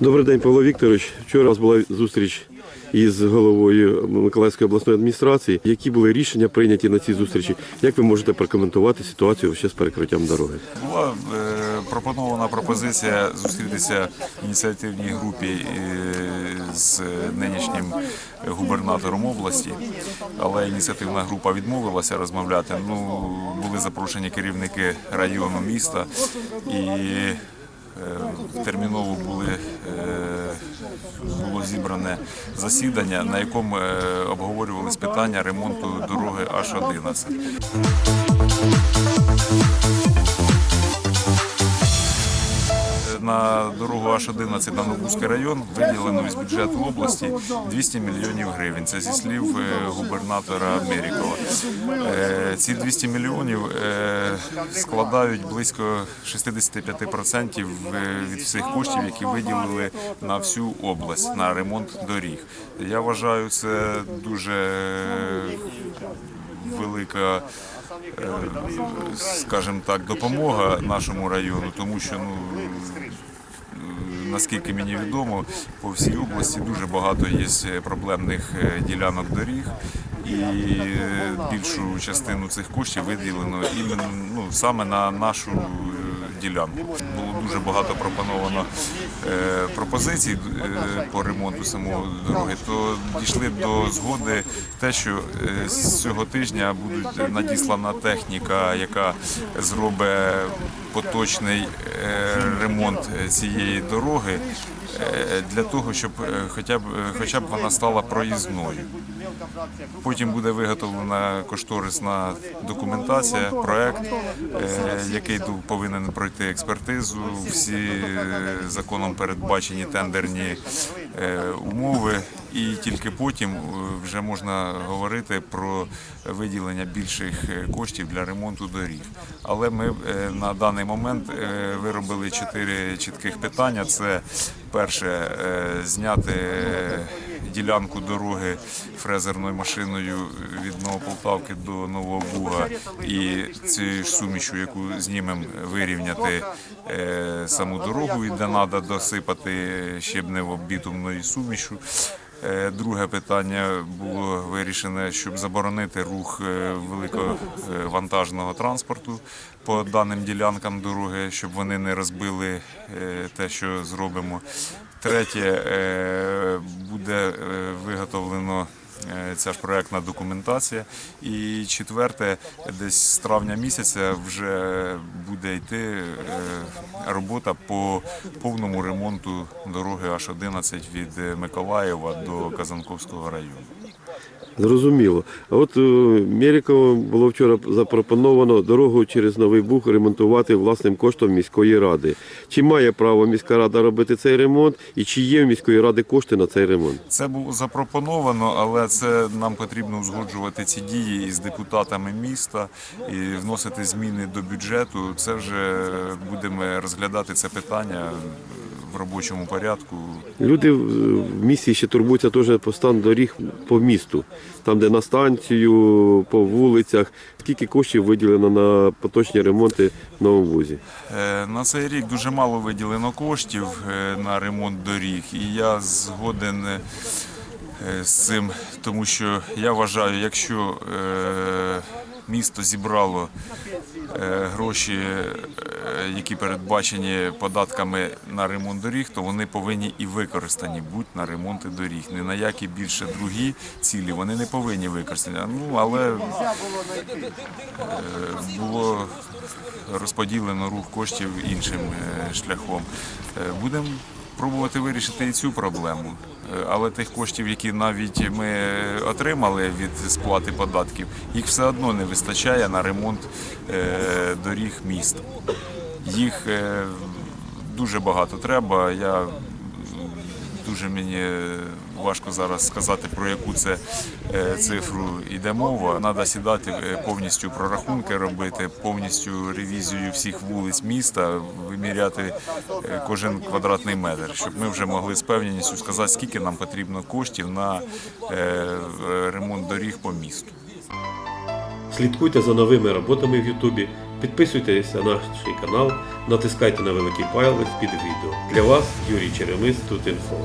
Добрий день, Павло Вікторович. Вчора у вас була зустріч із головою Миколаївської обласної адміністрації. Які були рішення прийняті на цій зустрічі? Як ви можете прокоментувати ситуацію ще з перекриттям дороги? Була е, пропонована пропозиція зустрітися в ініціативній групі е, з нинішнім губернатором області, але ініціативна група відмовилася розмовляти. Ну були запрошені керівники району міста і. Е, Терміново були, е, було зібране засідання, на якому е, обговорювалися питання ремонту дороги H11. На дорогу H11 на Новбузький район виділено із бюджету області 200 мільйонів гривень. Це зі слів е, губернатора Мерікова. Е, Ці 200 мільйонів е, складають близько 65% від всіх коштів, які виділили на всю область на ремонт доріг. Я вважаю, це дуже велика е, скажімо так, допомога нашому району, тому що ну. е, Наскільки мені відомо, по всій області дуже багато є проблемних е, ділянок доріг, і е, більшу частину цих коштів виділено іменно ну, саме на нашу е, ділянку. Було дуже багато пропоновано е, пропозицій е, по ремонту самої дороги. То дійшли до згоди те, що е, з цього тижня буде надіслана техніка, яка зробить поточний е, ремонт цієї дороги е, для того, щоб е, хоча б хоча б вона стала проїзною. Потім буде виготовлена кошторисна документація, проект, е, який повинен пройти експертизу, всі е, законом передбачені тендерні е, умови, і тільки потім е, вже можна говорити про виділення більших е, коштів для ремонту доріг. Але ми е, на даний момент е, виробили чотири чітких питання. Це перше е, зняти е, ділянку дороги фрезерною машиною від Новополтавки до Нового Буга і цією ж сумішю, яку знімемо, вирівняти е, саму дорогу, і де треба досипати щебнево-бітумною сумішу. Е, Друге питання було вирішене, щоб заборонити рух е, великовантажного транспорту по даним ділянкам дороги, щоб вони не розбили е, те, що зробимо. Третє е, буде е, виготовлено. Е, Ця ж проектна документація. І четверте, десь з травня місяця вже буде йти е, робота по повному ремонту дороги H11 від е, Миколаєва до Казанковського району. Зрозуміло. А от е, Мерікову було вчора запропоновано дорогу через Новий Буг ремонтувати власним коштом міської ради. Чи має право міська рада робити цей ремонт, і чи є в міської ради кошти на цей ремонт? Це було запропоновано, але це нам потрібно узгоджувати ці дії із депутатами міста і вносити зміни до бюджету. Це вже будемо розглядати це питання в робочому порядку. Люди в місті ще турбуються теж по стан доріг по місту, там, де на станцію, по вулицях. Скільки коштів виділено на поточні ремонти в Новому Бузі? Е, На цей рік дуже мало виділено коштів е, на ремонт доріг, і я згоден е, з цим, тому що я вважаю, якщо е, місто зібрало е, гроші, які передбачені податками на ремонт доріг, то вони повинні і використані бути на ремонти доріг. Не на які більше другі цілі вони не повинні використані. Ну але е, було розподілено рух коштів іншим е, шляхом. Е, Будемо пробувати вирішити і цю проблему. Але тих коштів, які навіть ми отримали від сплати податків, їх все одно не вистачає на ремонт доріг міста. Їх е, дуже багато треба. Я дуже мені важко зараз сказати про яку це е, цифру йде мова. Треба сідати е, повністю прорахунки робити, повністю ревізію всіх вулиць міста, виміряти кожен квадратний метр, щоб ми вже могли з певністю сказати, скільки нам потрібно коштів на ремонт доріг по місту. Слідкуйте за новими роботами в Ютубі Підписуйтесь на наш канал, натискайте на великий палець під відео. Для вас Юрій Черемис тут інфо.